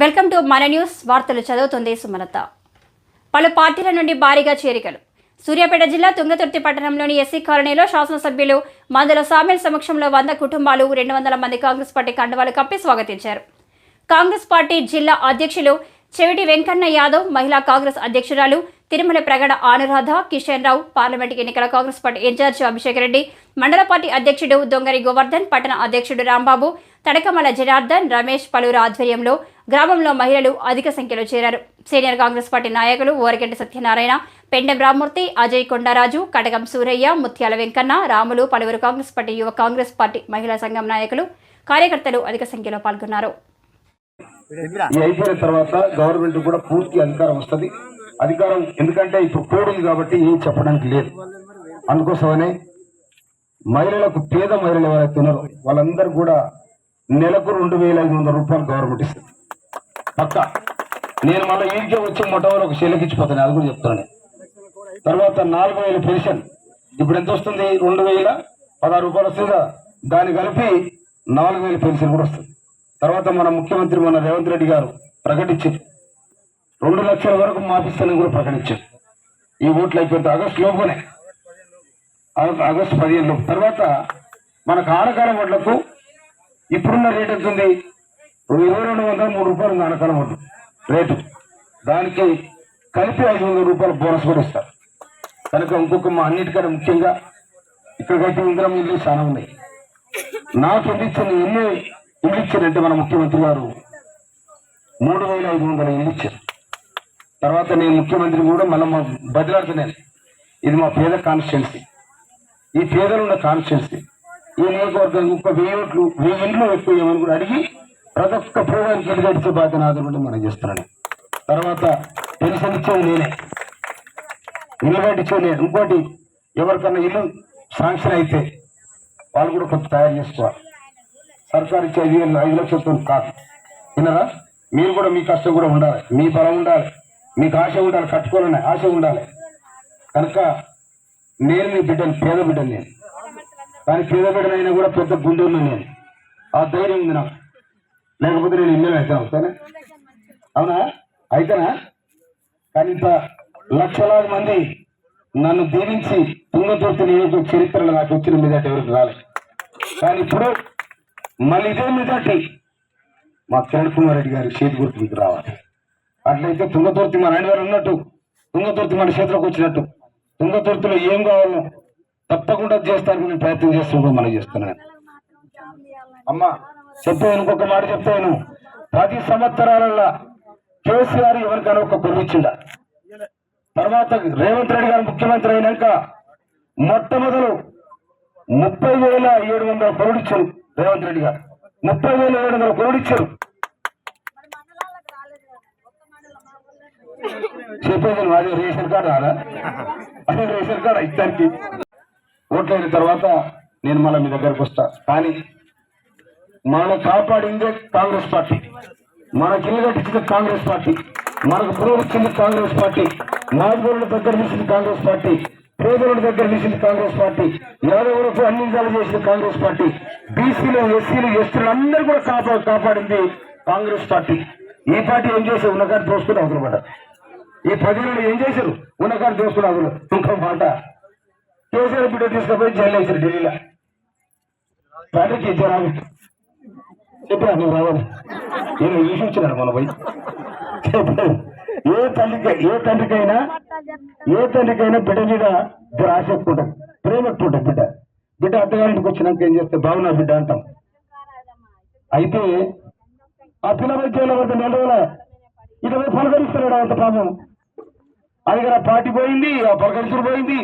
Welcome to మన news. వార్తలు చదువుతుంది సుమలత. పలు పార్టీల నుండి భారీగా చేరికలు. సూర్యాపేట జిల్లా తుంగతుర్తి పట్టణంలోని ఎస్సీ కాలనీలో శాసనసభ్యులు మందుల సామెల్ సమక్షంలో వంద కుటుంబాలు రెండు వందల మంది కాంగ్రెస్ పార్టీ కండువాలు కప్పి స్వాగతించారు. కాంగ్రెస్ పార్టీ జిల్లా అధ్యక్షులు చెవిటి వెంకన్న యాదవ్ మహిళా కాంగ్రెస్ అధ్యక్షురాలు తిరుమల ప్రగడ ఆనురాధ కిషన్ రావు పార్లమెంట్ ఎన్నికల కాంగ్రెస్ పార్టీ ఇన్ఛార్జి అభిషేక్ రెడ్డి మండల పార్టీ అధ్యక్షుడు దొంగరి గోవర్ధన్ పట్టణ అధ్యక్షుడు రాంబాబు తడకమల జనార్దన్ రమేష్ పలువురు ఆధ్వర్యంలో గ్రామంలో మహిళలు అధిక సంఖ్యలో చేరారు. సీనియర్ కాంగ్రెస్ పార్టీ నాయకులు ఓరగంటి సత్యనారాయణ పెండెం రామ్మూర్తి అజయ్ కొండరాజు కడగం సూరయ్య ముత్యాల వెంకన్న రాములు పలువురు కాంగ్రెస్ పార్టీ యువ కాంగ్రెస్ పార్టీ మహిళా సంఘం నాయకులు కార్యకర్తలు అధిక సంఖ్యలో పాల్గొన్నారు. అయిపోయిన తర్వాత గవర్నమెంట్ కూడా పూర్తి అధికారం వస్తుంది. అధికారం ఎందుకంటే ఇప్పుడు కోడ్ కాబట్టి ఏం చెప్పడానికి లేదు. అందుకోసమనే మహిళలకు పేద మహిళలు ఎవరైతే ఉన్నారో వాళ్ళందరూ కూడా నెలకు రెండు వేల ఐదు వందల రూపాయలు గవర్నమెంట్ ఇస్తుంది. పక్క. నేను మళ్ళీ ఇంట్లో వచ్చి మొట్టమొదటి ఒక చెల్లెకిచ్చిపోతాను అది కూడా చెప్తాను తర్వాత నాలుగు వేల పెన్షన్. ఇప్పుడు ఎంత వస్తుంది? రెండు వేల పదహారు రూపాయలు వస్తుంది కదా. దాన్ని కలిపి నాలుగు వేల పెన్షన్ కూడా వస్తుంది. తర్వాత మన ముఖ్యమంత్రి మన రేవంత్ రెడ్డి గారు ప్రకటించారు. రెండు లక్షల వరకు మాపిస్తానని కూడా ప్రకటించారు. ఈ ఓట్లు అయిపోతే ఆగస్టు లోపునే ఆగస్టు పదిహేను లోపు. తర్వాత మనకు ఆనకాలం వడ్లకు ఇప్పుడున్న రేట్ ఎంత ఉంది? ఇరవై రెండు వందల మూడు రూపాయలు ఉంది ఆనకాలం రేటు. దానికి కలిపి ఐదు వందల రూపాయలు బోనస్ కూడా ఇస్తారు. కనుక ఇంకొక మా అన్నిటికంటే ముఖ్యంగా ఇక్కడికైతే ఇంద్రం ఇల్లు చాలా ఉన్నాయి నాకు అందించిన ఇచ్చిన ఎన్ని ఇల్లు ఇచ్చారంటే మన ముఖ్యమంత్రి గారు మూడు వేల ఐదు వందల ఇల్లు ఇచ్చారు తర్వాత నేను ముఖ్యమంత్రి కూడా మళ్ళీ మా బదిలాడుతున్నాను ఇది మా పేద కాన్స్టిట్యున్సీ. ఈ పేదలు ఉన్న కాన్స్టిట్యున్సీ. ఈ నియోజకవర్గం ఇంకొక వెయ్యి ఓట్లు వెయ్యి ఇంట్లో ఎక్కువ ఏమని కూడా అడిగి ప్రతి ఒక్క పేదానికి ఇల్లు బాధ్యత నాది మనం చేస్తున్నాను. తర్వాత పెన్షన్ ఇచ్చేది నేనే. ఇల్లు కట్టించేది నేను. ఇంకోటి ఎవరికన్నా ఇల్లు శాంక్షన్ అయితే వాళ్ళు కూడా కొంత తయారు చేసుకోవాలి. సర్కారు ఇచ్చే ఐదు ఐదు లక్షలతో కాదు. విన్నారా? మీరు కూడా మీ కష్టం కూడా ఉండాలి. మీ బలం ఉండాలి. మీకు ఆశ ఉండాలి కట్టుకోవాలని ఆశ ఉండాలి. కనుక నేను మీ బిడ్డను పేద బిడ్డను నేను. కానీ పేద బిడ్డనైనా కూడా పెద్ద గుండె నేను. ఆ ధైర్యం ఉంది నాకు. లేకపోతే నేను ఇల్లు అయితే అవుతానే? అవునా? అయితేనా? కానీ ఇంత లక్షలాది మంది నన్ను దీవించి తుంగతుర్తి నియోజక చరిత్రలో నాకు వచ్చిన మీద ఎవరికి రాలేదు. కానీ ఇప్పుడు మళ్ళీ ఇదే మెజార్టీ మా చరణ్ కుమార్ రెడ్డి గారి చేతి గుర్తు మీకు రావాలి. అట్లయితే తుంగతుర్తి మా నాయన గారు ఉన్నట్టు తుంగతుర్తి మన చేతిలోకి వచ్చినట్టు తుంగతుర్తిలో ఏం కావాలో తప్పకుండా చేస్తానికి నేను ప్రయత్నం చేస్తున్నాను మనం చేస్తున్నాను. అమ్మా చెప్పాను ఇంకొక మాట చెప్తాను. పది సంవత్సరాలలో కేసీఆర్ ఎవరికైనా ఒక కొనిచ్చిండ తర్వాత రేవంత్ రెడ్డి గారు ముఖ్యమంత్రి అయినాక మొట్టమొదలు ముప్పై వేల ఏడు వందల కోరుడు ఇచ్చారు రేవంత్ రెడ్డి గారు. ముప్పై వేల ఏడు వందల కోరుడు ఇచ్చారు చెప్పేది నువ్వు రేషన్ కార్డు రాదా? అదే రేషన్ కార్డు ఇద్దరికి. ఓట్లైన తర్వాత నేను మళ్ళీ మీ దగ్గరకు వస్తా. కానీ మనం కాపాడిందే కాంగ్రెస్ పార్టీ. మనకి ఇల్లు కట్టించింది కాంగ్రెస్ పార్టీ. మనకు పురుగు కాంగ్రెస్ పార్టీ. నాయకుల దగ్గర తీసింది కాంగ్రెస్ పార్టీ. పేదల దగ్గర తీసింది కాంగ్రెస్ పార్టీ. యాదవులకు అన్ని విధాలు చేసింది కాంగ్రెస్ పార్టీ. బీసీలు ఎస్సీలు ఎస్టీలు అందరూ కూడా కాపా కాపాడింది కాంగ్రెస్ పార్టీ. ఈ పార్టీ ఏం చేసి ఉన్నకాడ దోసుకుని అవసరమాట ఈ పదిహేను ఏం చేశారు? ఉన్నకాడ దోసుకుని అవసరం ఇంకో మాట. కేసీఆర్ బిడ్డ తీసుకుపోయి జైలు వేశారు ఢిల్లీలో. పార్టీకి జనాలు. చెప్పారు నువ్వు రావాలి. నేను చూసి వచ్చినాను మన పోయి? చెప్పారు ఏ తల్లికి ఏ తండ్రికైనా ఏ తండ్రికైనా బిడ్డ మీద జర ఆశ ప్రేమ ఎక్కువ బిడ్డ. బిడ్డ అత్తగారింటికి వచ్చినాక ఏం చేస్తే బాగున్నా బిడ్డ అంటాం. అయితే ఆ పిల్లల జైలు పడితే నెల రోజుల ఇరవై పలకరిస్తున్నాడు అంత పాపం? అది కదా పార్టీ పోయింది ఆ పలకరించుడు పోయింది.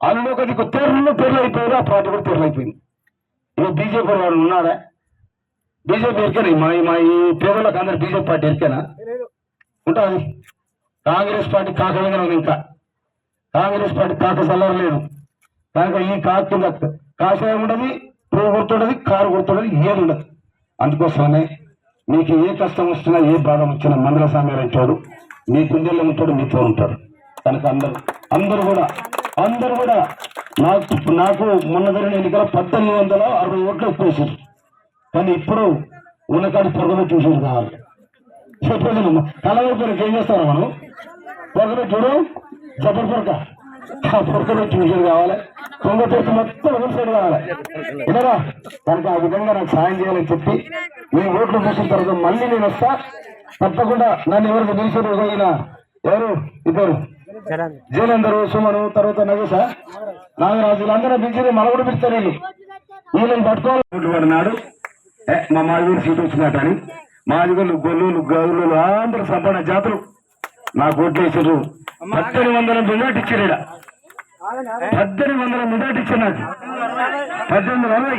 అందులో నీకు తెరలు తెరలు అయిపోయారు ఆ పార్టీ కూడా తెరలు అయిపోయింది. ఇక బీజేపీ వాళ్ళు ఉన్నాడా? బీజేపీ ఎరికేనా? మా మా ఈ పేదలకు అందరు బీజేపీ పార్టీ ఎరికేనా? ఉంటుంది కాంగ్రెస్ పార్టీ కాకలుగా ఉంది ఇంకా. కాంగ్రెస్ పార్టీ కాక చల్లరలేదు కనుక ఈ కాకు కింద కాషాయం ఉండదు పువ్వు గుర్తుండదు కారు గుర్తుండదు ఏది ఉండదు. అందుకోసమనే మీకు ఏ కష్టం వచ్చినా ఏ బాధ వచ్చినా మందుల స్వామి అంటాడు. మీ గుండెల్లో ఉంటాడు మీతో ఉంటాడు. కనుక అందరూ అందరూ కూడా అందరూ కూడా నాకు నాకు మొన్న జరిగిన ఎన్నికల పద్దెనిమిది వందల అరవై ఓట్లు ఎక్కువ కానీ ఇప్పుడు ఉన్నకాడి పొరగబెట్టి చూసేది కావాలి చెప్పేది తల కలవైపోయిన ఏం చేస్తారా మనం? పొరక చూడు. జబర్ పొరక. ఆ పొరక కావాలి. కొంగ పెట్టి మొత్తం ఒక సైడ్ కావాలి. వినరా దానికి ఆ విధంగా నాకు సాయం చేయాలని చెప్పి మీ ఓట్లు చూసిన తర్వాత మళ్ళీ నేను వస్తా. తప్పకుండా నన్ను ఎవరికి పిలిచారు పోయిన ఎవరు? ఇద్దరు. జైలందరూ సుమను తర్వాత నగేశ. నాగరాజు వీళ్ళందరూ పిలిచి మన కూడా పిలుస్తారు వీళ్ళు. వీళ్ళని పట్టుకోవాలి. పడినాడు. మా మాదిగూరు సీట్ వచ్చినట్టు అని. మాదిగోళ్ళు గొల్లులు గౌలు అందరూ సంపన్న జాతులు. నాకు ఓట్లు వేసారు పద్దెనిమిది వందల మెజార్టీ ఇచ్చారు ఈడ. పద్దెనిమిది వందల మెజార్టీ ఇచ్చారు నాకు పద్దెనిమిది అరవై.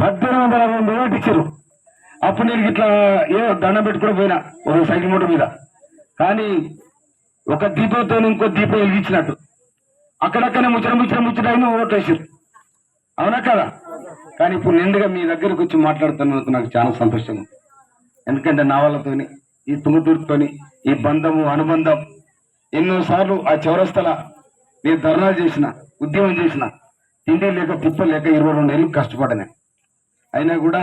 పద్దెనిమిది వందల అరవై మెజార్టీ ఇచ్చారు అప్పుడు నేను ఇట్లా ఏ దండం పెట్టుకుని పోయినా ఒక సైకిల్ మోటార్ మీద. కానీ ఒక దీపంతో ఇంకో దీపం వెలిగించినట్టు. అక్కడక్కడనే ముచ్చట ముచ్చట ముచ్చట అయినా ఓట్లు వేసారు అవునా కదా? కానీ ఇప్పుడు నిండుగా మీ దగ్గరకు వచ్చి మాట్లాడుతున్నందుకు నాకు చాలా సంతోషం ఉంది. ఎందుకంటే నావలతోని ఈ తుంగతుర్తితోని ఈ బంధము అనుబంధం ఎన్నోసార్లు ఆ చౌరస్తల నేను ధర్నాలు చేసిన ఉద్యమం చేసిన తిండి లేక తిప్ప లేక ఇరవై రెండు ఏళ్ళు కష్టపడనే. అయినా కూడా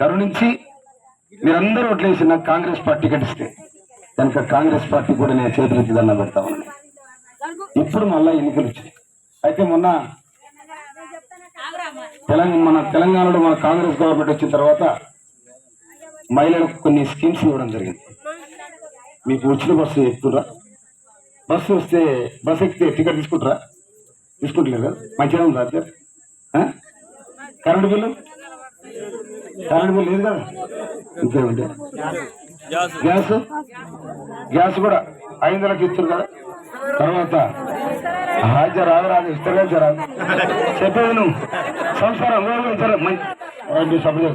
కరుణించి మీరందరూ ఓట్లేసి నాకు కాంగ్రెస్ పార్టీ కట్టిస్తే కనుక కాంగ్రెస్ పార్టీ కూడా నేను చేతులెత్తి దండం పెడతా ఉన్నాను. ఇప్పుడు మళ్ళా ఎన్నికలు వచ్చినాయి అయితే మొన్న తెలంగాణ మన తెలంగాణలో మన కాంగ్రెస్ గవర్నమెంట్ వచ్చిన తర్వాత మహిళలకు కొన్ని స్కీమ్స్ ఇవ్వడం జరిగింది. మీకు వచ్చిన బస్సు ఎక్కుతురా బస్సు వస్తే బస్సు ఎక్కితే టికెట్ తీసుకుంటారా? తీసుకుంటలేరు కదా? మంచిగా ఉందా sir current bill current bill లేదు కదా? ఇంకేమంటే గ్యాస్ గ్యాస్ కూడా ఐదు వందలకి ఇస్తారు కదా? తర్వాత హాజరు రాగరాదు ఇస్తారు కదా సార్ చెప్పేది నువ్వు సంసారం మంచి సభ్యులు